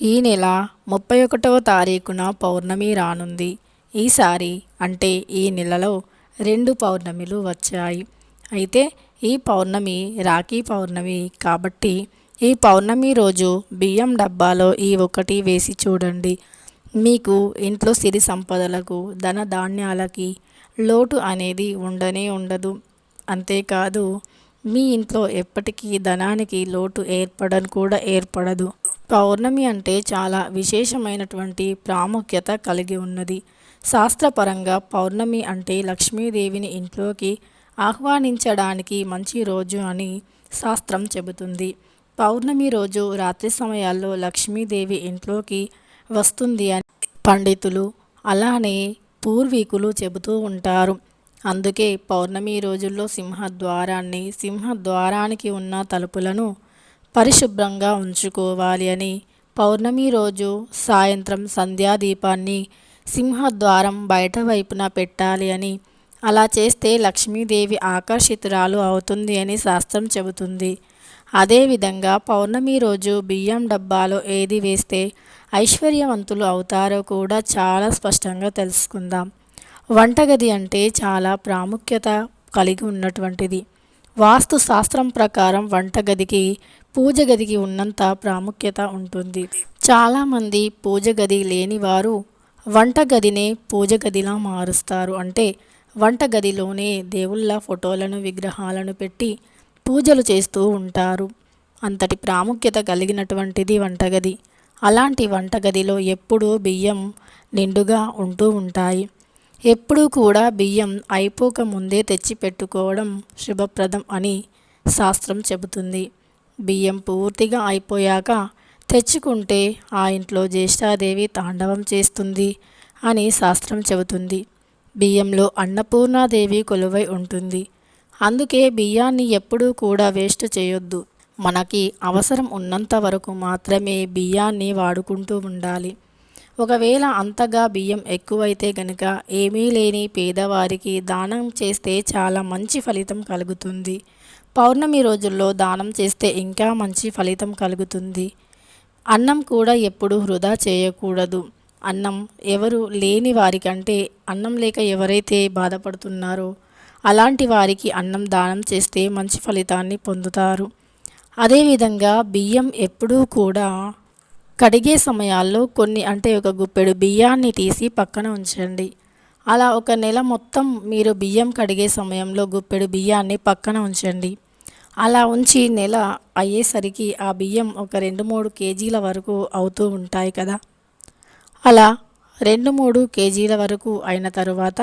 ఈ నెల ముప్పై ఒకటవ తారీఖున పౌర్ణమి రానుంది. ఈసారి అంటే ఈ నెలలో రెండు పౌర్ణమిలు వచ్చాయి. అయితే ఈ పౌర్ణమి రాఖీ పౌర్ణమి కాబట్టి ఈ పౌర్ణమి రోజు బియ్యం డబ్బాలో ఈ ఒకటి వేసి చూడండి. మీకు ఇంట్లో సిరి సంపదలకు ధన ధాన్యాలకి లోటు అనేది ఉండనే ఉండదు. అంతేకాదు మీ ఇంట్లో ఎప్పటికీ ధనానికి లోటు ఏర్పడని కూడా ఏర్పడదు. పౌర్ణమి అంటే చాలా విశేషమైనటువంటి ప్రాముఖ్యత కలిగి ఉన్నది. శాస్త్రపరంగా పౌర్ణమి అంటే లక్ష్మీదేవిని ఇంట్లోకి ఆహ్వానించడానికి మంచి రోజు అని శాస్త్రం చెబుతుంది. పౌర్ణమి రోజు రాత్రి సమయాల్లో లక్ష్మీదేవి ఇంట్లోకి వస్తుంది అని పండితులు అలానే పూర్వీకులు చెబుతూ ఉంటారు. అందుకే పౌర్ణమి రోజుల్లో సింహద్వారాన్ని సింహద్వారానికి ఉన్న తలుపులను పరిశుభ్రంగా ఉంచుకోవాలి అని పౌర్ణమి రోజు సాయంత్రం సంధ్యాదీపాన్ని సింహద్వారం బయట వైపున పెట్టాలి అని. అలా చేస్తే లక్ష్మీదేవి ఆకర్షితురాలు అవుతుంది అని శాస్త్రం చెబుతుంది. అదేవిధంగా పౌర్ణమి రోజు బియ్యం డబ్బాలో ఏది వేస్తే ఐశ్వర్యవంతులు అవుతారో కూడా చాలా స్పష్టంగా తెలుసుకుందాం. వంటగది అంటే చాలా ప్రాముఖ్యత కలిగి ఉన్నటువంటిది. వాస్తు శాస్త్రం ప్రకారం వంటగదికి పూజ గదికి ఉన్నంత ప్రాముఖ్యత ఉంటుంది. చాలామంది పూజ గది లేనివారు వంటగదినే పూజ గదిలా మారుస్తారు. అంటే వంటగదిలోనే దేవుళ్ళ ఫోటోలను విగ్రహాలను పెట్టి పూజలు చేస్తూ ఉంటారు. అంతటి ప్రాముఖ్యత కలిగినటువంటిది వంటగది అలాంటి వంటగదిలో ఎప్పుడూ బియ్యం నిండుగా ఉంటూ ఉంటాయి. ఎప్పుడూ కూడా బియ్యం అయిపోక ముందే తెచ్చి పెట్టుకోవడం శుభప్రదం అని శాస్త్రం చెబుతుంది. బియ్యం పూర్తిగా అయిపోయాక తెచ్చుకుంటే ఆ ఇంట్లో జ్యేష్ఠాదేవి తాండవం చేస్తుంది అని శాస్త్రం చెబుతుంది. బియ్యంలో అన్నపూర్ణాదేవి కొలువై ఉంటుంది. అందుకే బియ్యాన్ని ఎప్పుడూ కూడా వేస్ట్ చేయొద్దు. మనకి అవసరం ఉన్నంత వరకు మాత్రమే బియ్యాన్ని వాడుకుంటూ ఉండాలి. ఒకవేళ అంతగా బియ్యం ఎక్కువైతే గనుక ఏమీ లేని పేదవారికి దానం చేస్తే చాలా మంచి ఫలితం కలుగుతుంది. పౌర్ణమి రోజుల్లో దానం చేస్తే ఇంకా మంచి ఫలితం కలుగుతుంది. అన్నం కూడా ఎప్పుడు వృధా చేయకూడదు. అన్నం ఎవరు లేని వారికంటే అన్నం లేక ఎవరైతే బాధపడుతున్నారో అలాంటి వారికి అన్నం దానం చేస్తే మంచి ఫలితాన్ని పొందుతారు. అదేవిధంగా బియ్యం ఎప్పుడూ కూడా కడిగే సమయాల్లో కొన్ని అంటే ఒక గుప్పెడు బియ్యాన్ని తీసి పక్కన ఉంచండి. అలా ఒక నెల మొత్తం మీరు బియ్యం కడిగే సమయంలో గుప్పెడు బియ్యాన్ని పక్కన ఉంచండి. అలా ఉంచి నెల అయ్యేసరికి ఆ బియ్యం ఒక రెండు మూడు కేజీల వరకు అవుతూ ఉంటాయి కదా. అలా రెండు మూడు కేజీల వరకు అయిన తరువాత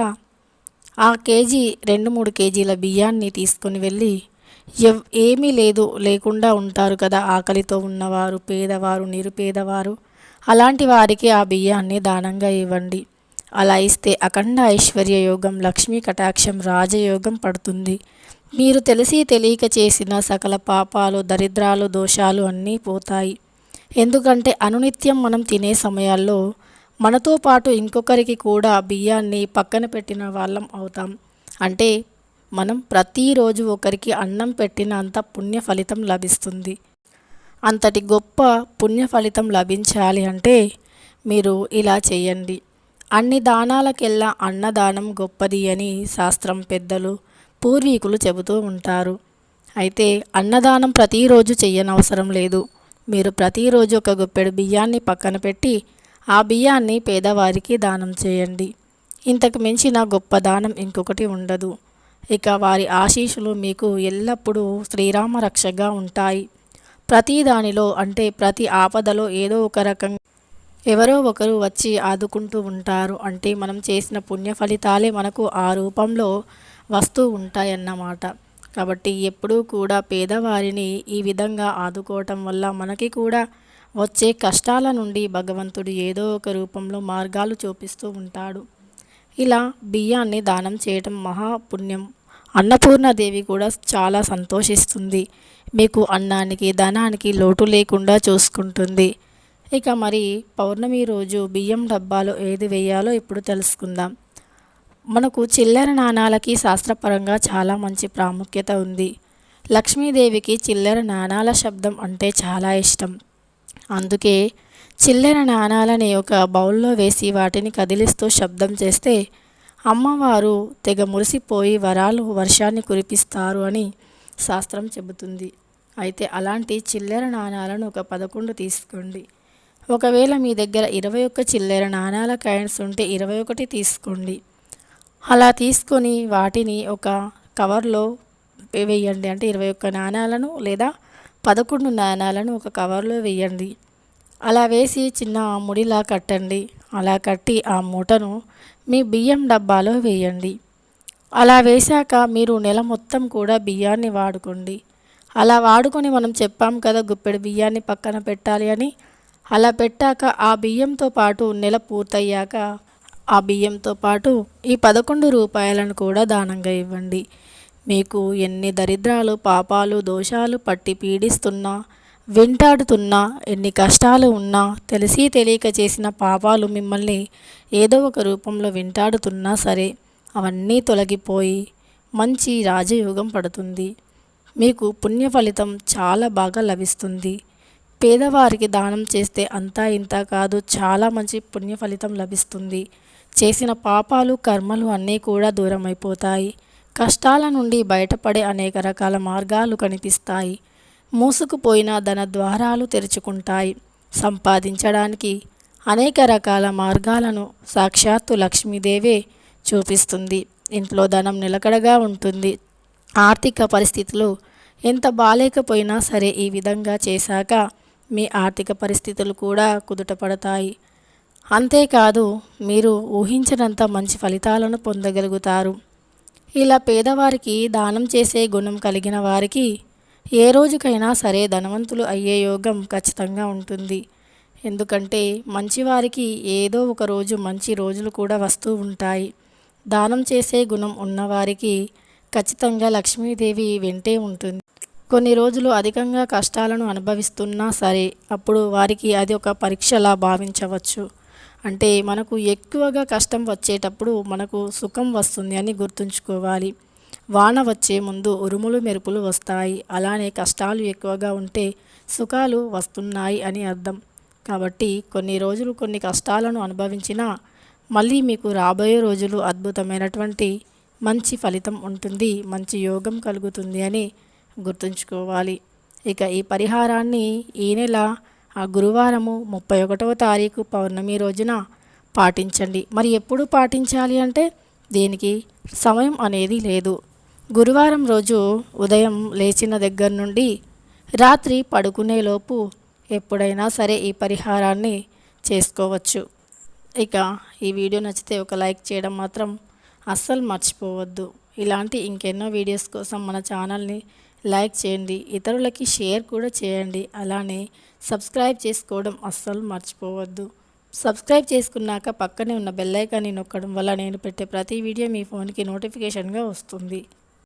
ఆ కేజీ రెండు మూడు కేజీల బియ్యాన్ని తీసుకొని వెళ్ళి ఎవ్ ఏమీ లేదు లేకుండా ఉంటారు కదా ఆకలితో ఉన్నవారు పేదవారు నిరుపేదవారు. అలాంటి వారికి ఆ బియ్యాన్ని దానంగా ఇవ్వండి. అలా ఇస్తే అఖండ ఐశ్వర్య యోగం లక్ష్మీ కటాక్షం రాజయోగం పడుతుంది. మీరు తెలిసి తెలియక చేసిన సకల పాపాలు దరిద్రాలు దోషాలు అన్నీ పోతాయి. ఎందుకంటే అనునిత్యం మనం తినే సమయాల్లో మనతో పాటు ఇంకొకరికి కూడా బియ్యాన్ని పక్కన పెట్టిన వాళ్ళం అవుతాం. అంటే మనం ప్రతిరోజు ఒకరికి అన్నం పెట్టిన అంత పుణ్య ఫలితం లభిస్తుంది. అంతటి గొప్ప పుణ్య ఫలితం లభించాలి అంటే మీరు ఇలా చేయండి. అన్ని దానాలకెల్లా అన్నదానం గొప్పది అని శాస్త్రం పెద్దలు పూర్వీకులు చెబుతూ ఉంటారు. అయితే అన్నదానం ప్రతిరోజు చెయ్యనవసరం లేదు. మీరు ప్రతిరోజు ఒక గుప్పెడు బియ్యాన్ని పక్కన పెట్టి ఆ బియ్యాన్ని పేదవారికి దానం చేయండి. ఇంతకు మించిన గొప్ప దానం ఇంకొకటి ఉండదు. ఇక వారి ఆశీస్సులు మీకు ఎల్లప్పుడూ శ్రీరామ రక్షగా ఉంటాయి. ప్రతి దానిలో అంటే ప్రతి ఆపదలో ఏదో ఒక రకంగా ఎవరో ఒకరు వచ్చి ఆదుకుంటూ ఉంటారు. అంటే మనం చేసిన పుణ్య ఫలితాలే మనకు ఆ రూపంలో వస్తూ ఉంటాయన్నమాట. కాబట్టి ఎప్పుడూ కూడా పేదవారిని ఈ విధంగా ఆదుకోవటం వల్ల మనకి కూడా వచ్చే కష్టాల నుండి భగవంతుడు ఏదో ఒక రూపంలో మార్గాలు చూపిస్తూ ఉంటాడు. ఇలా బియ్యాన్ని దానం చేయటం మహాపుణ్యం. అన్నపూర్ణాదేవి కూడా చాలా సంతోషిస్తుంది. మీకు అన్నానికి ధనానికి లోటు లేకుండా చూసుకుంటుంది. ఇక మరి పౌర్ణమి రోజు బియ్యం డబ్బాలో ఏది వేయాలో ఇప్పుడు తెలుసుకుందాం. మనకు చిల్లర నాణాలకి శాస్త్రపరంగా చాలా మంచి ప్రాముఖ్యత ఉంది. లక్ష్మీదేవికి చిల్లర నాణాల శబ్దం అంటే చాలా ఇష్టం. అందుకే చిల్లర నాణాలని ఒక బౌల్లో వేసి వాటిని కదిలిస్తూ శబ్దం చేస్తే అమ్మవారు తెగ మురిసిపోయి వరాలు వర్షాన్ని కురిపిస్తారు అని శాస్త్రం చెబుతుంది. అయితే అలాంటి చిల్లర నాణాలను ఒక పదకొండు తీసుకోండి. ఒకవేళ మీ దగ్గర ఇరవై ఒక్క చిల్లర నాణాల కాయిన్స్ ఉంటే ఇరవై ఒకటి తీసుకోండి. అలా తీసుకొని వాటిని ఒక కవర్లో వేయండి. అంటే ఇరవై ఒక్క నాణాలను లేదా పదకొండు నాణాలను ఒక కవర్లో వేయండి. అలా వేసి చిన్న ముడిలా కట్టండి. అలా కట్టి ఆ మూటను మీ బియ్యం డబ్బాలో వేయండి. అలా వేశాక మీరు నెల మొత్తం కూడా బియ్యాన్ని వాడుకోండి. అలా వాడుకొని మనం చెప్పాం కదా గుప్పెడు బియ్యాన్ని పక్కన పెట్టాలి అని. అలా పెట్టాక ఆ బియ్యంతో పాటు నెల పూర్తయ్యాక ఆ బియ్యంతో పాటు ఈ పదకొండు రూపాయలను కూడా దానంగా ఇవ్వండి. మీకు ఎన్ని దరిద్రాలు పాపాలు దోషాలు పట్టి పీడిస్తున్నా వెంటాడుతున్నా ఎన్ని కష్టాలు ఉన్నా తెలిసి తెలియక చేసిన పాపాలు మిమ్మల్ని ఏదో ఒక రూపంలో వెంటాడుతున్నా సరే అవన్నీ తొలగిపోయి మంచి రాజయోగం పడుతుంది. మీకు పుణ్య ఫలితం చాలా బాగా లభిస్తుంది. పేదవారికి దానం చేస్తే అంతా ఇంత కాదు చాలా మంచి పుణ్య ఫలితం లభిస్తుంది. చేసిన పాపాలు కర్మలు అన్నీ కూడా దూరం అయిపోతాయి కష్టాల నుండి బయటపడే అనేక రకాల మార్గాలు కనిపిస్తాయి. మూసుకుపోయిన ధన ద్వారాలు తెరుచుకుంటాయి. సంపాదించడానికి అనేక రకాల మార్గాలను సాక్షాత్తు లక్ష్మీదేవే చూపిస్తుంది. ఇంట్లో ధనం నిలకడగా ఉంటుంది. ఆర్థిక పరిస్థితులు ఎంత బాలేకపోయినా సరే ఈ విధంగా చేశాక మీ ఆర్థిక పరిస్థితులు కూడా కుదుటపడతాయి. అంతేకాదు మీరు ఊహించినంత మంచి ఫలితాలను పొందగలుగుతారు. ఇలా పేదవారికి దానం చేసే గుణం కలిగిన వారికి ఏ రోజుకైనా సరే ధనవంతులు అయ్యే యోగం ఖచ్చితంగా ఉంటుంది. ఎందుకంటే మంచివారికి ఏదో ఒక రోజు మంచి రోజులు కూడా వస్తూ ఉంటాయి. దానం చేసే గుణం ఉన్నవారికి ఖచ్చితంగా లక్ష్మీదేవి వెంటే ఉంటుంది. కొన్ని రోజులు అధికంగా కష్టాలను అనుభవిస్తున్నా సరే అప్పుడు వారికి అది ఒక పరీక్షలా భావించవచ్చు. అంటే మనకు ఎక్కువగా కష్టం వచ్చేటప్పుడు మనకు సుఖం వస్తుంది అని గుర్తుంచుకోవాలి. వాన వచ్చే ముందు ఉరుములు మెరుపులు వస్తాయి. అలానే కష్టాలు ఎక్కువగా ఉంటే సుఖాలు వస్తున్నాయి అని అర్థం. కాబట్టి కొన్ని రోజులు కొన్ని కష్టాలను అనుభవించినా మళ్ళీ మీకు రాబోయే రోజులు అద్భుతమైనటువంటి మంచి ఫలితం ఉంటుంది మంచి యోగం కలుగుతుంది అని గుర్తుంచుకోవాలి. ఇక ఈ పరిహారాన్ని ఈ నెల ఆ గురువారము ముప్పై ఒకటవ తారీఖు పౌర్ణమి రోజున పాటించండి. మరి ఎప్పుడు పాటించాలి అంటే దీనికి సమయం అనేది లేదు. గురువారం రోజు ఉదయం లేచిన దగ్గర నుండి రాత్రి పడుకునేలోపు ఎప్పుడైనా సరే ఈ పరిహారాన్ని చేసుకోవచ్చు. ఇక ఈ వీడియో నచ్చితే ఒక లైక్ చేయడం మాత్రం అస్సలు మర్చిపోవద్దు. ఇలాంటి ఇంకెన్నో వీడియోస్ కోసం మన ఛానల్ని లైక్ చేయండి ఇతరులకి షేర్ కూడా చేయండి. అలానే సబ్స్క్రైబ్ చేసుకోవడం అస్సలు మర్చిపోవద్దు. సబ్స్క్రైబ్ చేసుకున్నాక పక్కనే ఉన్న బెల్లైకాన్ని నొక్కడం వల్ల నేను పెట్టే ప్రతి వీడియో మీ ఫోన్కి నోటిఫికేషన్గా వస్తుంది.